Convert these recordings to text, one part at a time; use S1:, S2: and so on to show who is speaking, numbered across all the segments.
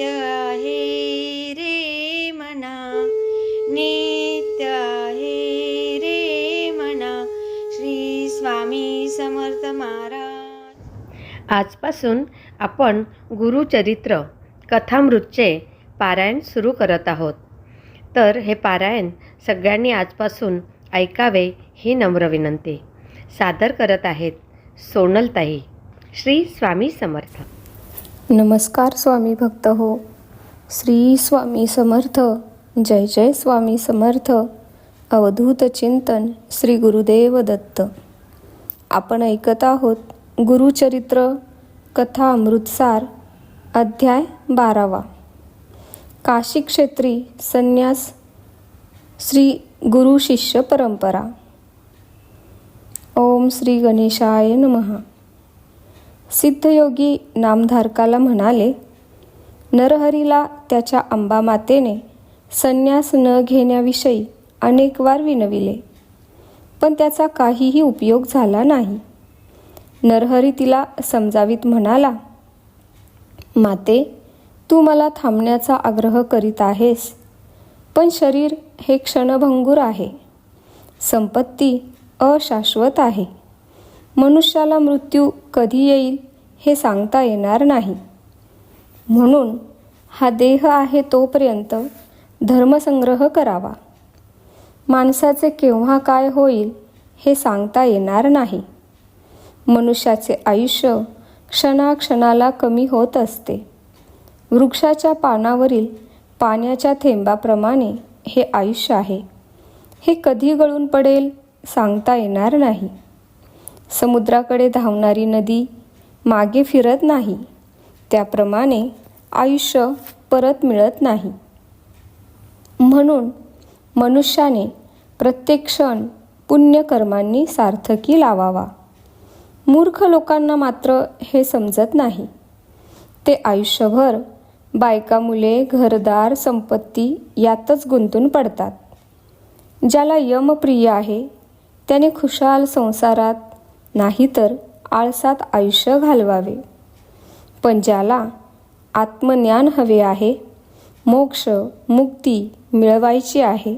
S1: नित्य आहे रे मना नित्य आहे रे मना श्री स्वामी समर्थ महाराज.
S2: आजपासून आपण गुरुचरित्र कथामृतचे पारायण सुरू करत आहोत. तर हे पारायण सगळ्यांनी आजपासून ऐकावे ही नम्र विनंती. सादर करत आहेत सोनलताई श्री स्वामी समर्थ.
S3: नमस्कार स्वामी भक्त हो. श्री स्वामी समर्थ जय जय स्वामी समर्थ अवधूत चिंतन श्री गुरुदेव दत्त. आपण ऐकत आहोत गुरुचरित्र कथा अमृतसार अध्याय बारावा. काशी क्षेत्री संन्यास श्री गुरु शिष्य परंपरा. ओम श्री गणेशाय नमः. सिद्धयोगी नामधारकाला म्हणाले नरहरीला त्याच्या अंबामातेने संन्यास न घेण्याविषयी अनेक वार विनविले पण त्याचा काहीही उपयोग झाला नाही. नरहरी तिला समजावीत म्हणाला माते तू मला थांबण्याचा आग्रह करीत आहेस पण शरीर हे क्षणभंगूर आहे. संपत्ती अशाश्वत आहे. मनुष्याला मृत्यू कधी येईल हे सांगता येणार नाही. म्हणून हा देह आहे तोपर्यंत धर्मसंग्रह करावा. माणसाचे केव्हा काय होईल हे सांगता येणार नाही. मनुष्याचे आयुष्य क्षणाक्षणाला कमी होत असते. वृक्षाच्या पानावरील पाण्याच्या थेंबाप्रमाणे हे आयुष्य आहे. हे कधी गळून पडेल सांगता येणार नाही. समुद्राकडे धावणारी नदी मागे फिरत नाही. त्याप्रमाणे आयुष्य परत मिळत नाही. म्हणून मनुष्याने प्रत्येक क्षण पुण्यकर्मांनी सार्थकी लावावा. मूर्ख लोकांना मात्र हे समजत नाही. ते आयुष्यभर बायका मुले घरदार संपत्ती यातच गुंतून पडतात. ज्याला यमप्रिय आहे त्याने खुशाल संसारात नाहीतर आळसात आयुष्य घालवावे. पण ज्याला आत्मज्ञान हवे आहे मोक्ष मुक्ती मिळवायची आहे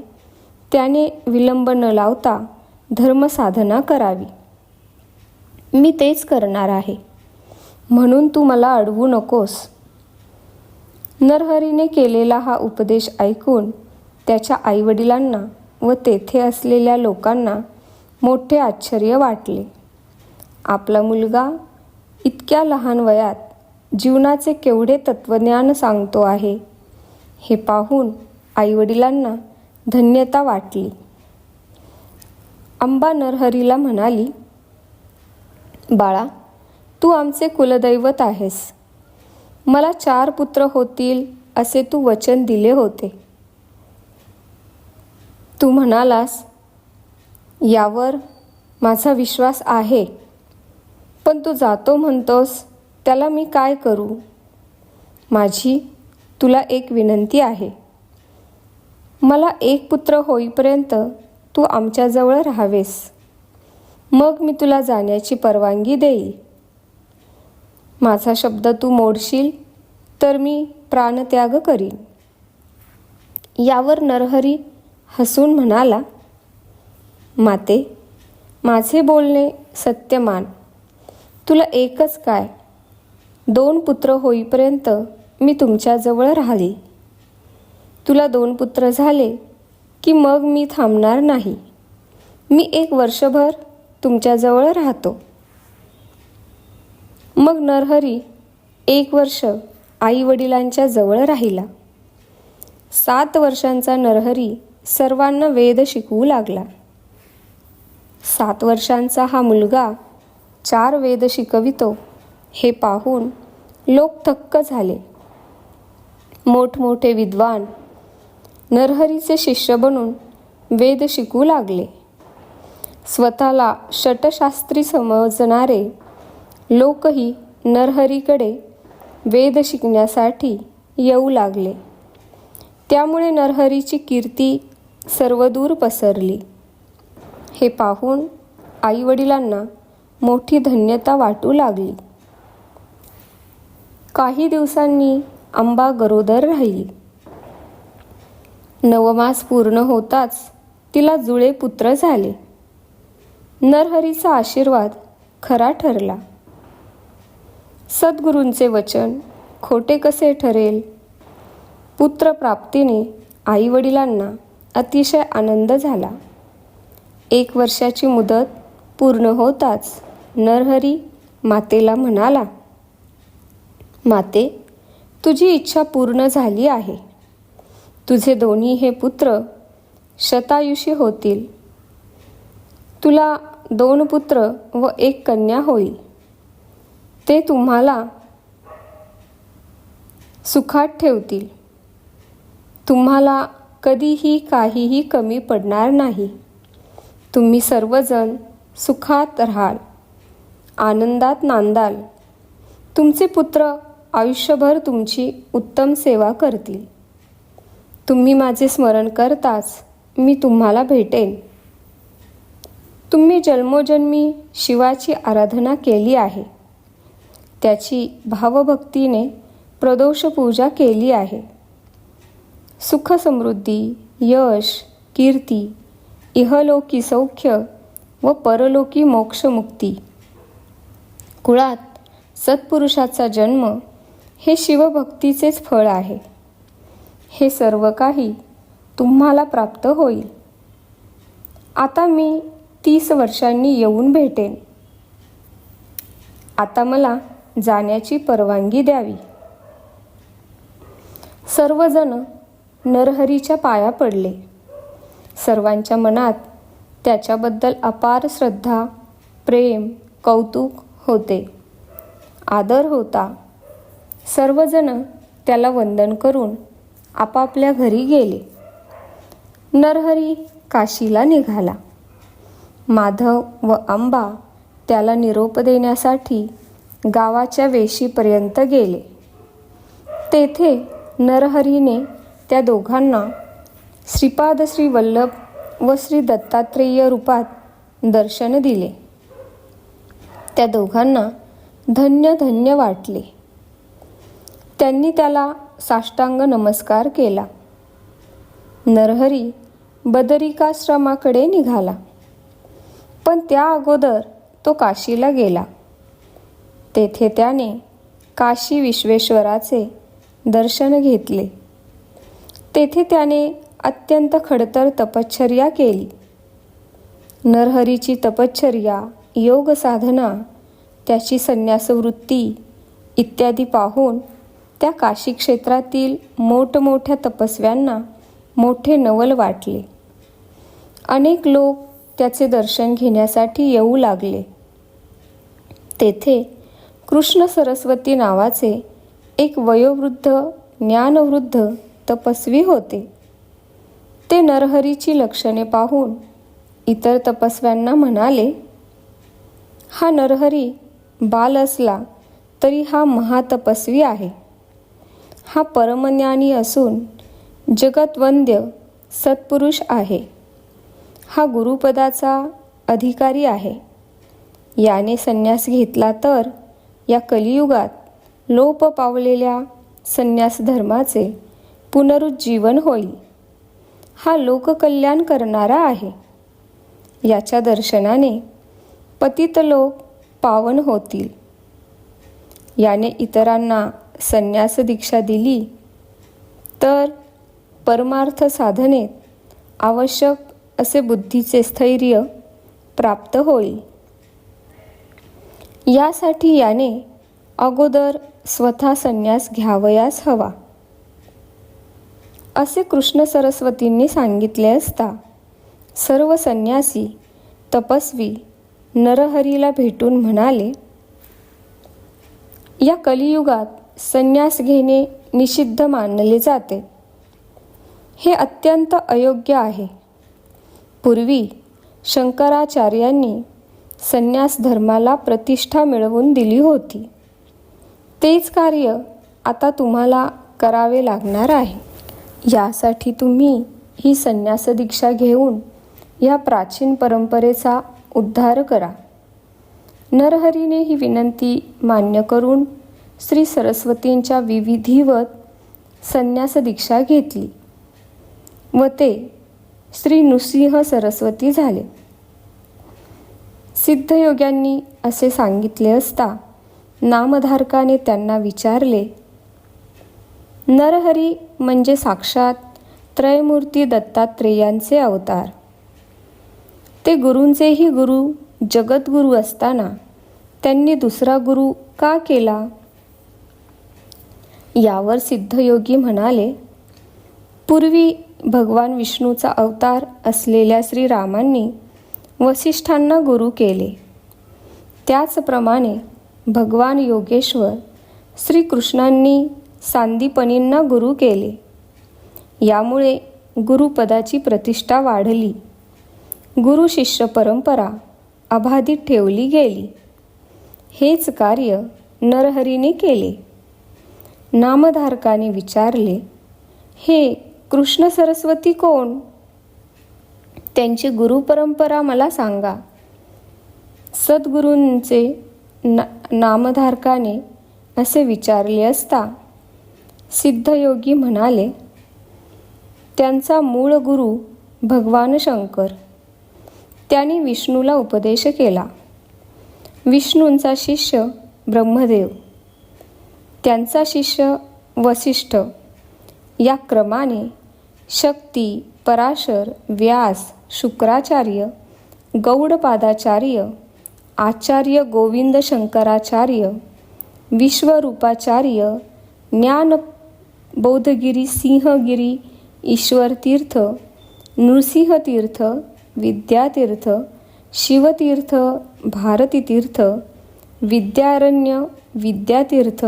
S3: त्याने विलंब न लावता धर्मसाधना करावी. मी तेच करणार आहे. म्हणून तू मला अडवू नकोस. नरहरीने केलेला हा उपदेश ऐकून त्याच्या आईवडिलांना व तेथे असलेल्या लोकांना मोठे आश्चर्य वाटले. आपला मुलगा इतक्या लहान वयात जीवनाचे केवढे तत्त्वज्ञान सांगतो आहे हे पाहून आईवडिलांना धन्यता वाटली. अंबा नरहरीला म्हणाली बाळा तू आमचे कुलदैवत आहेस. मला चार पुत्र होतील असे तू वचन दिले होते. तू म्हणालास यावर माझा विश्वास आहे. पण तू जातो म्हणतोस त्याला मी काय करू? माझी तुला एक विनंती आहे. मला एक पुत्र होईपर्यंत तू आमच्याजवळ राहावेस. मग मी तुला जाण्याची परवानगी देईल माझा शब्द तू मोडशील तर मी प्राणत्याग करीन. यावर नरहरी हसून म्हणाला माते माझे बोलणे सत्यमान. तुला एकच काय? दोन पुत्र होईपर्यंत मी तुमच्याजवळ राहिली तुला दोन पुत्र झाले की मग मी थांबणार नाही. मी एक वर्षभर तुमच्याजवळ राहतो. मग नरहरी एक वर्ष आई वडिलांच्या जवळ राहिला. सात वर्षांचा नरहरी सर्वांना वेद शिकवू लागला. सात वर्षांचा हा मुलगा चार वेद शिकवितो. हे पाहून लोक थक्क झाले. मोठमोठे विद्वान नरहरीचे शिष्य बनून वेद शिकू लागले. स्वतःला षटशास्त्री समजणारे लोकही नरहरीकडे वेद शिकण्यासाठी येऊ लागले. त्यामुळे नरहरीची कीर्ती सर्वदूर पसरली. हे पाहून आईवडिलांना मोठी धन्यता वाटू लागली. काही दिवसांनी आंबा गरोदर राहिली. नवमास पूर्ण होताच तिला जुळे पुत्र झाले. नरहरीचा आशीर्वाद खरा ठरला. सद्गुरूंचे वचन खोटे कसे ठरेल? पुत्रप्राप्तीने आईवडिलांना अतिशय आनंद झाला. एक वर्षाची मुदत पूर्ण होताच. नरहरी मातेला म्हणाला माते तुझी इच्छा पूर्ण झाली आहे. तुझे दोन्ही हे पुत्र शतायुषी होतील. तुला दोन पुत्र व एक कन्या होईल. ते तुम्हाला सुखात ठेवतील. तुम्हाला कधीही काहीही कमी पडणार नाही. तुम्ही सर्वजण सुखात राहाल. आनंदात नांदाल. तुमचे पुत्र आयुष्यभर तुमची उत्तम सेवा करतील. तुम्ही माझे स्मरण करताच मी तुम्हाला भेटेन. तुम्ही जन्मोजन्मी शिवाची आराधना केली आहे. त्याची भावभक्तीने प्रदोष पूजा केली आहे. सुख समृद्धी यश कीर्ती इहलोकी सौख्य व परलोकी मोक्षमुक्ती कुळात सत्पुरुषाचा जन्म हे शिवभक्तीचेच फळ आहे. हे सर्व काही तुम्हाला प्राप्त होईल. आता मी तीस वर्षांनी येऊन भेटेन. आता मला जाण्याची परवानगी द्यावी. सर्वजण नरहरीच्या पाया पडले. सर्वांच्या मनात त्याच्याबद्दल अपार श्रद्धा प्रेम कौतुक होते. आदर होता. सर्वजण त्याला वंदन करून आपापल्या घरी गेले. नरहरी काशीला निघाला. माधव व अंबा त्याला निरोप देण्यासाठी गावाच्या वेशीपर्यंत गेले. तेथे नरहरीने त्या दोघांना श्रीपाद श्री वल्लभ व श्री दत्तात्रेय रूपात दर्शन दिले. त्या दोघांना धन्य धन्य वाटले. त्यांनी त्याला साष्टांग नमस्कार केला. नरहरी बदरिकाश्रमाकडे निघाला. पण त्या अगोदर तो काशीला गेला. तेथे त्याने काशी विश्वेश्वराचे दर्शन घेतले. तेथे त्याने अत्यंत खडतर तपश्चर्या केली. नरहरीची तपश्चर्या योग साधना त्याची संन्यासवृत्ती इत्यादी पाहून त्या काशी क्षेत्रातील मोठमोठ्या तपस्व्यांना मोठे नवल वाटले. अनेक लोक त्याचे दर्शन घेण्यासाठी येऊ लागले. तेथे कृष्ण सरस्वती नावाचे एक वयोवृद्ध ज्ञानवृद्ध तपस्वी होते. ते नरहरीची लक्षणे पाहून इतर तपस्व्यांना म्हणाले हा नरहरी बाल असला तरी हा महातपस्वी आहे. हा परमज्ञानी असून जगतवंद्य सत्पुरुष आहे. हा गुरुपदाचा अधिकारी आहे. याने संन्यास घेतला तर या कलियुगात लोप पावलेल्या संन्यास धर्माचे पुनरुज्जीवन होईल. हा लोककल्याण करणारा आहे. याच्या दर्शनाने पतित लोक पावन होतील. याने इतरांना संन्यास दीक्षा दिली तर परमार्थ साधनेत आवश्यक असे बुद्धीचे स्थैर्य प्राप्त होईल. यासाठी याने अगोदर स्वतः संन्यास घ्यावयास हवा. असे कृष्ण सरस्वतींनी सांगितले असता सर्व संन्यासी तपस्वी नरहरीला भेटून म्हणाले या कलियुगात संन्यास घेणे निषिद्ध मानले जाते. हे अत्यंत अयोग्य आहे. पूर्वी शंकराचार्यांनी संन्यास धर्माला प्रतिष्ठा मिळवून दिली होती. तेच कार्य आता तुम्हाला करावे लागणार आहे. यासाठी तुम्ही ही संन्यास दीक्षा घेऊन या प्राचीन परंपरेचा उद्धार करा. नरहरीने ही विनंती मान्य करून श्री सरस्वतींच्या विविधीवत संन्यास दीक्षा घेतली. व ते श्री नृसिंह सरस्वती झाले. सिद्धयोग्यांनी असे सांगितले असता नामधारकाने त्यांना विचारले नरहरी म्हणजे साक्षात त्रयमूर्ती दत्तात्रेयांचे अवतार. ते गुरूंचेही गुरु जगद्गुरू असताना त्यांनी दुसरा गुरु का केला? यावर सिद्धयोगी म्हणाले पूर्वी भगवान विष्णूचा अवतार असलेल्या श्रीरामांनी वसिष्ठांना गुरु केले. त्याचप्रमाणे भगवान योगेश्वर श्रीकृष्णांनी सांदीपनींना गुरु केले. यामुळे गुरुपदाची प्रतिष्ठा वाढली. गुरु शिष्य परंपरा अबाधित ठेवली गेली. हेच कार्य नरहरीने केले. नामधारकाने विचारले हे कृष्ण सरस्वती कोण? त्यांची गुरु परंपरा मला सांगा. सद्गुरूंचे ना नामधारकाने असे विचारले असता सिद्धयोगी म्हणाले त्यांचा मूळ गुरु भगवान शंकर. त्यांनी विष्णूला उपदेश केला. विष्णूंचा शिष्य ब्रह्मदेव. त्यांचा शिष्य वसिष्ठ. या क्रमाने शक्ती पराशर व्यास शुक्राचार्य गौडपादाचार्य आचार्य गोविंद शंकराचार्य विश्वरूपाचार्य ज्ञान बौद्धगिरी सिंहगिरी ईश्वरतीर्थ नृसिंहतीर्थ विद्यातीर्थ शिवतीर्थ भारतीतीर्थ विद्यारण्य विद्यातीर्थ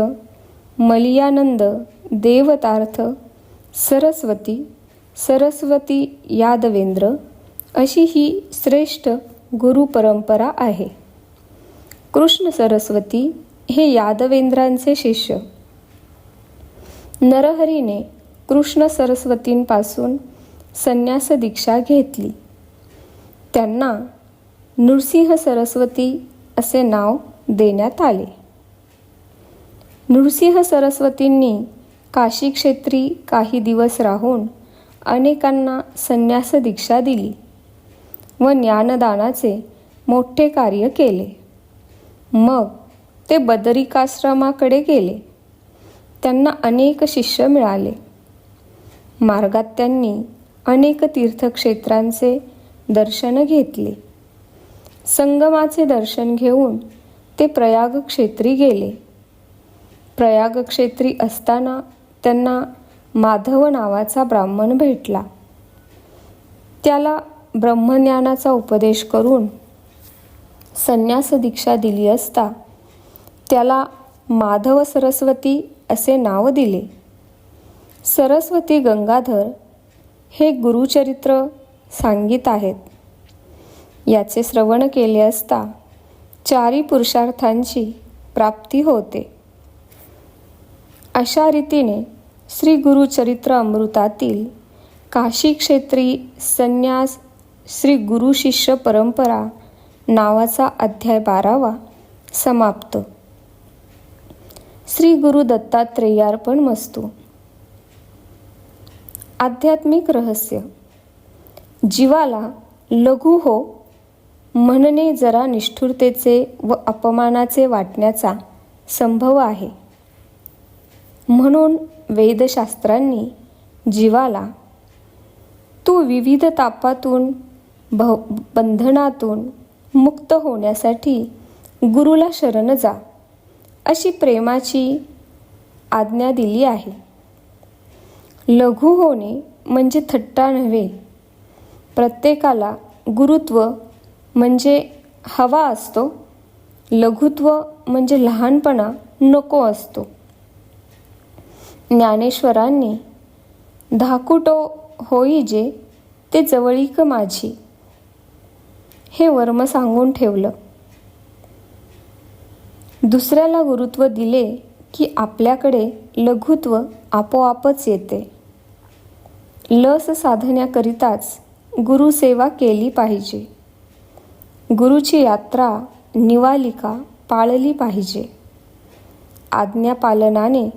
S3: मलियानंद देवतार्थ सरस्वती सरस्वती यादवेंद्र अशी ही श्रेष्ठ गुरुपरंपरा आहे. कृष्ण सरस्वती हे यादवेंद्रांचे शिष्य. नरहरीने कृष्ण सरस्वतींपासून संन्यास दीक्षा घेतली. त्यांना नृसिंह सरस्वती असे नाव देण्यात आले. नृसिंह सरस्वतींनी काशी क्षेत्री काही दिवस राहून अनेकांना संन्यास दीक्षा दिली व ज्ञानदानाचे मोठे कार्य केले. मग ते बदरिकाश्रमाकडे गेले. त्यांना अनेक शिष्य मिळाले. मार्गात त्यांनी अनेक तीर्थक्षेत्रांचे दर्शन घेतले. संगमाचे दर्शन घेऊन ते प्रयाग क्षेत्री गेले. प्रयाग क्षेत्री असताना त्यांना माधव नावाचा ब्राह्मण भेटला. त्याला ब्रह्मज्ञानाचा उपदेश करून संन्यास दीक्षा दिली असता त्याला माधव सरस्वती असे नाव दिले. सरस्वती गंगाधर हे गुरुचरित्र सांगित आहेत. याचे श्रवण केले असता चारी पुरुषार्थांची प्राप्ती होते. अशा रीतीने श्री गुरुचरित्र अमृतातील काशी क्षेत्री संन्यास श्री गुरु शिष्य परंपरा नावाचा अध्याय बारावा समाप्त. श्री गुरु दत्तात्रेयार्पण मस्तू. आध्यात्मिक रहस्य. जीवाला लघु हो म्हणणे जरा निष्ठुरतेचे व अपमानाचे वाटण्याचा संभव आहे. म्हणून वेदशास्त्रांनी जीवाला तू विविध तापातून भ बंधनातून मुक्त होण्यासाठी गुरुला शरण जा अशी प्रेमाची आज्ञा दिली आहे. लघु होणे म्हणजे थट्टा नव्हे प्रत्येकाला गुरुत्व म्हणजे हवा असतो लघुत्व म्हणजे लहानपणा नको असतो. ज्ञानेश्वरांनी धाकुटो होई जे ते जवळीक माझी. हे वर्म सांगून ठेवलं. दुसऱ्याला गुरुत्व दिले की आपल्याकडे लघुत्व आपोआपच येते. लस साधण्याकरिताच गुरुसेवा केली पाहिजे. गुरुची यात्रा निवालिका पाळली पाहिजे. आज्ञापालनाने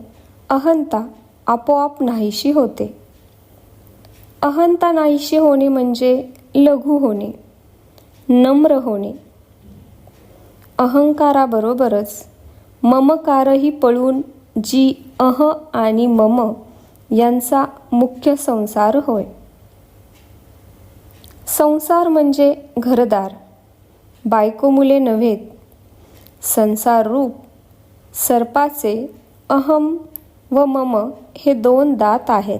S3: अहंता आपोआप नाहीशी होते. अहंता नाहीशी होणे म्हणजे लघु होणे नम्र होणे. अहंकाराबरोबरच ममकारही पळून जी अह आणि मम यांचा मुख्य संसार होय. संसार म्हणजे घरदार. बायको मुले नव्हेत. संसार रूप सर्पाचे अहम व मम हे दोन दात आहेत.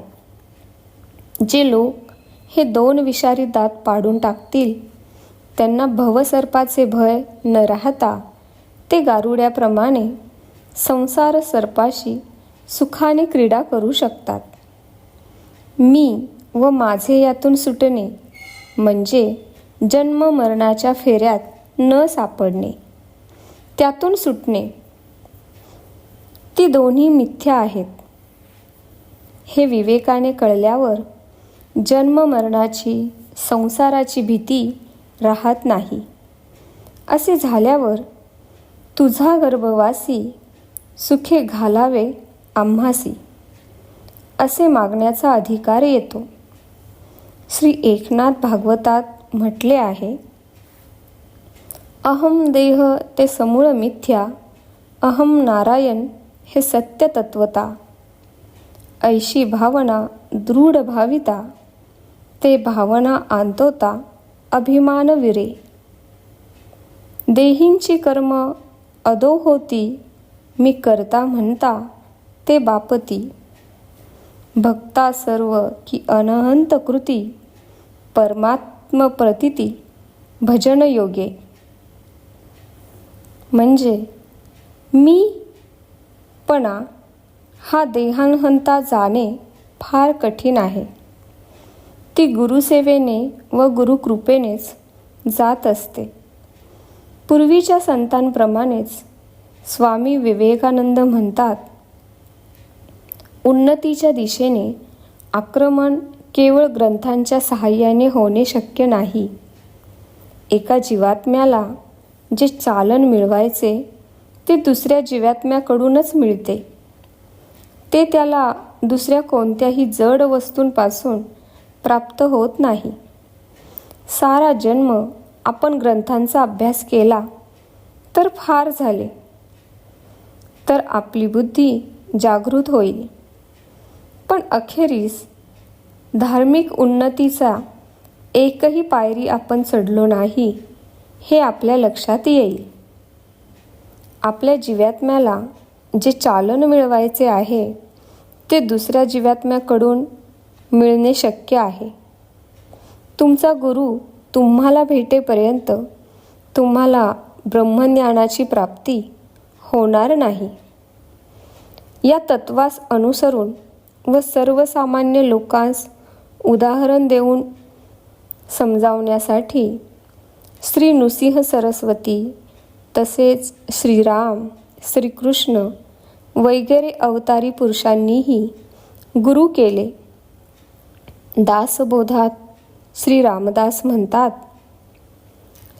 S3: जे लोक हे दोन विषारी दात पाडून टाकतील त्यांना भवसर्पाचे भय न राहता ते गारुड्याप्रमाणे संसार सर्पाशी सुखाने क्रीडा करू शकतात. मी व माझे यातून सुटणे म्हणजे जन्म मरणाच्या फेऱ्यात न सापडणे. त्यातून सुटणे. ती दोन्ही मिथ्या आहेत. हे विवेकाने कळल्यावर जन्म मरणाची संसाराची भीती राहत नाही. असे झाल्यावर तुझा गर्भवासी सुखे घालावे आम्हासी असे मागण्याचा अधिकार येतो. श्री एकनाथ भागवतात म्हटले आहे अहम देह ते समूळ मिथ्या अहम नारायण हे सत्य तत्वता ऐशी भावना दृढ भाविता ते भावना आणतोता अभिमान विरे. देहींची कर्म अदो होती मी करता म्हणता ते बापती. भक्ता सर्व की अनहंत कृती परमात्म प्रतिती भजन योगे म्हणजे मी पणा हा देहांहंता जाणे फार कठीण आहे. ती गुरुसेवेने व गुरुकृपेनेच जात असते. पूर्वीच्या संतांप्रमाणेच स्वामी विवेकानंद म्हणतात उन्नतीच्या दिशेने आक्रमण केवळ ग्रंथांच्या सहाय्याने होणे शक्य नाही. एका जीवात्म्याला जे चालन मिळवायचे ते दुसऱ्या जीवात्म्याकडूनच मिळते. ते त्याला दुसऱ्या कोणत्याही जड वस्तूंपासून प्राप्त होत नाही. सारा जन्म आपण ग्रंथांचा अभ्यास केला तर फार झाले. तर आपली बुद्धी जागृत होईल. पण अखेरीस धार्मिक उन्नतीचा एकही पायरी आपण चढलो नाही हे आपल्या लक्षात येईल. आपल्या जीवात्म्याला जे चालन मिळवायचे आहे ते दुसऱ्या जीवात्म्याकडून मिळणे शक्य आहे. तुमचा गुरु तुम्हाला भेटेपर्यंत तुम्हाला ब्रह्मज्ञानाची प्राप्ती होणार नाही. या तत्वास अनुसरून व सर्वसामान्य लोकांस उदाहरण देऊन समजावण्यासाठी श्री नृसिंह सरस्वती तसेच श्रीराम श्रीकृष्ण वगैरे अवतारी पुरुषांनीही गुरु केले. दासबोधात श्री रामदास म्हणतात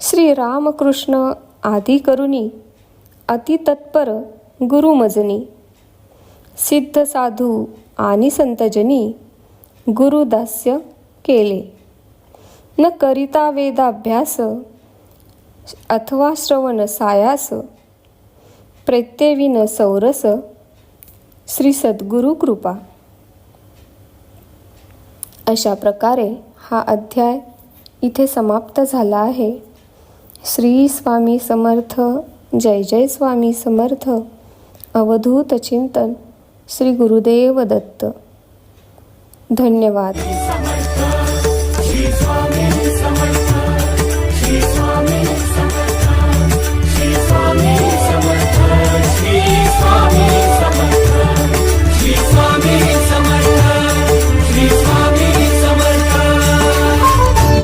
S3: श्री रामकृष्ण आदी करुणी अतितत्पर गुरुमजनी सिद्ध साधू आणि संतजनी गुरुदास्य केले. न करिता वेदाभ्यास अथवा श्रवण सायास प्रत्यविन सौरस श्री सद्गुरु कृपा. अशा प्रकारे हा अध्याय इथे समाप्त झाला आहे. श्री स्वामी समर्थ जय जय स्वामी समर्थ अवधूत चिंतन श्री गुरुदेव दत्त. धन्यवाद.